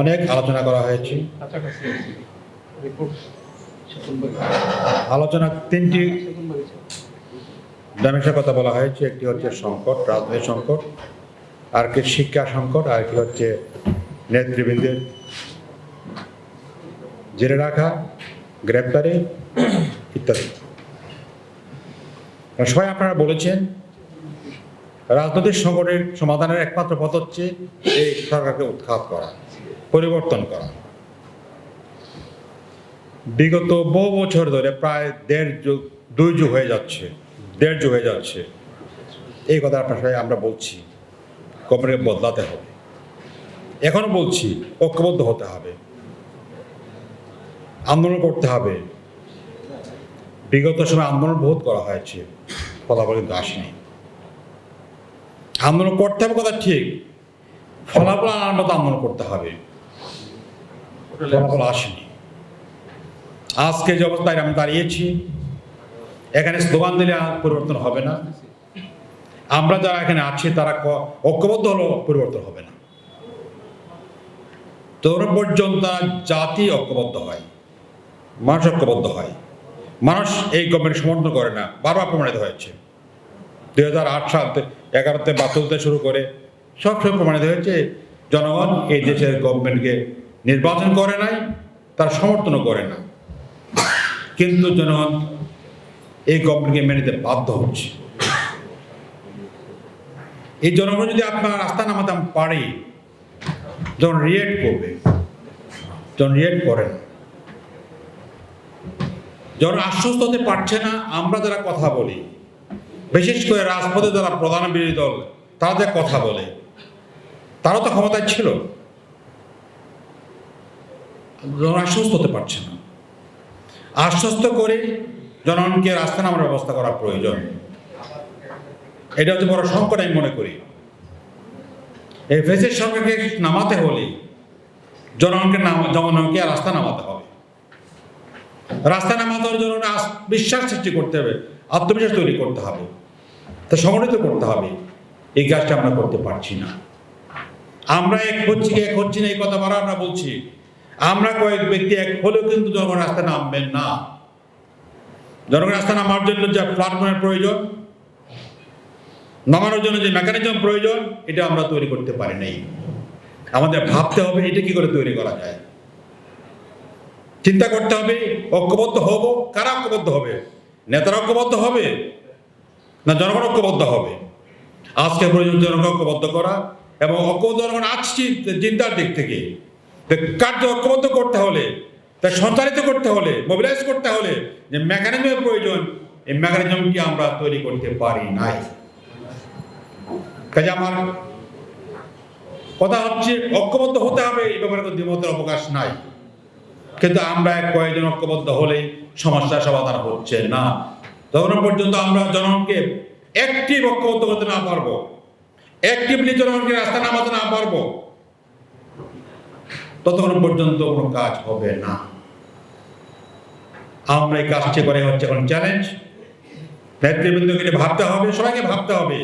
অনেক আলোচনা করা হয়েছে। আলোচনা তিনটি সেগুনবাড়ি ডাইমেনশনের কথা বলা হয়েছে একটি হচ্ছে সংকট রাজনৈতিক সংকট আর কি শিক্ষা সংকট আর কি হচ্ছে নেতৃবৃন্দের জেলে রাখা গ্রেপ্তারি ইত্যাদি। সবাই আপনারা বলেছেন রাজনৈতিক সংকটের সমাধানের একমাত্র পথ হচ্ছে এই সরকারকে উৎখাত করা। পরিবর্তন করা। বিগত বহু বছর ধরে প্রায় দেড় যুগ, দুই যুগ হয়ে যাচ্ছে, দেড় যুগ হয়ে যাচ্ছে। এই কথা আপনার সবাই আমরা বলছি কমরে বদলাতে হবে। এখনও বলছি, ঐক্যবদ্ধ হতে হবে। আন্দোলন করতে হবে। বিগত সময় আন্দোলন বহুত করা হয়েছে, ফলাফল কিন্তু আসেনি। আন্দোলন করতে হবে কথা ঠিক, ফলাফল আনার মতো আন্দোলন করতে হবে। ফলাফল আসেনি। আজকে যে অবস্থায় আমি দাঁড়িয়েছি, এখানে স্লোগান দিলে পরিবর্তন হবে না। আমরা যারা এখানে আছি, তারা ঐক্যবদ্ধ হলেও পরিবর্তন হবে না। তখন পর্যন্ত জাতি ঐক্যবদ্ধ হয়, মানুষ ঐক্যবদ্ধ হয়। মানুষ এই গভর্নমেন্ট সমর্থন করে না, বারবার প্রমাণিত হয়েছে। দুই হাজার আট সাল এগারোতে বা চলতে শুরু করে, সবসময় প্রমাণিত হয়েছে, জনগণ এই দেশের গভর্নমেন্টকে নির্বাচন করে নাই, তার সমর্থনও করে না। কিন্তু জনগণ এই গভর্নমেন্টকে মেনে নিতে বাধ্য হচ্ছে। এই জনগণ যদি আপনার রাস্তা নামাতে পারে যখন রিয়েক্ট করবে যখন রিয়েক্ট করে না। যখন আশ্বস্ত হতে পারছে না, আমরা যারা কথা বলি, বিশেষ করে রাজপথে যারা প্রধান বিরোধী দল, তারা যে কথা বলে, তারা তো ক্ষমতায় ছিল। আশ্বস্ত হতে পারছে না। আশ্বস্ত করে জনগণকে রাস্তা নামার ব্যবস্থা করা প্রয়োজন। এটা হচ্ছে বড় সংকট আমি মনে করি। এই ফেসের সরকারকে নামাতে হলে জনগণকে জনগণকে রাস্তা নামাতে হবে। রাস্তা নামাতে হলে জনগণের আস- বিশ্বাস সৃষ্টি করতে হবে, আত্মবিশ্বাস তৈরি করতে হবে, তা সংগঠিত করতে হবে। এই কাজটা আমরা করতে পারছি না। আমরা এক হচ্ছি এক হচ্ছি না, এই কথা বারবার আমরা বলছি। আমরা কয়েক ব্যক্তি এক হলেও কিন্তু জনগণ রাস্তা নামবেন না। জনগণ রাস্তা নামার জন্য যে প্ল্যাটফর্মের প্রয়োজন, নামানোর জন্য যে মেকানিজম প্রয়োজন, এটা আমরা তৈরি করতে পারি নাই। আমাদের ভাবতে হবে এটা কি করে তৈরি করা যায়। চিন্তা করতে হবে, ঐক্যবদ্ধ হব, কারা ঐক্যবদ্ধ হবে? নেতারা ঐক্যবদ্ধ হবে, না জনগণ ঐক্যবদ্ধ হবে? আজকে প্রয়োজন জনগণ ঐক্যবদ্ধ করা এবং ঐক্যবদ্ধ জনগণ আসছি চিন্তার দিক থেকে। কার্য ঐক্যবদ্ধ করতে হলে, তা সঞ্চালিত করতে হলে মোবিলাইজ করতে হলে যে মেকানিজমের প্রয়োজন, এই মেকানিজমটি আমরা তৈরি করতে পারি নাই। কাজে আমার কথা হচ্ছে, ঐক্যবদ্ধ হতে হবে, এই ব্যাপারে কোনো দ্বিমতের অবকাশ নাই। কিন্তু আমরা কয়েকজন ঐক্যবদ্ধ হলেই সমস্যার সমাধান হচ্ছে না। তখন পর্যন্ত আমরা জনগণকে একটি ঐক্যবদ্ধ করতে না পারব। অ্যাক্টিভলি জনগণকে রাস্তা নামাতে না পারব। ততক্ষণ পর্যন্ত কোনো কাজ হবে না। আমরা এই কাজটি করে হচ্ছে এখন চ্যালেঞ্জ নেতৃবৃন্দকে ভাবতে হবে, সবাইকে ভাবতে হবে।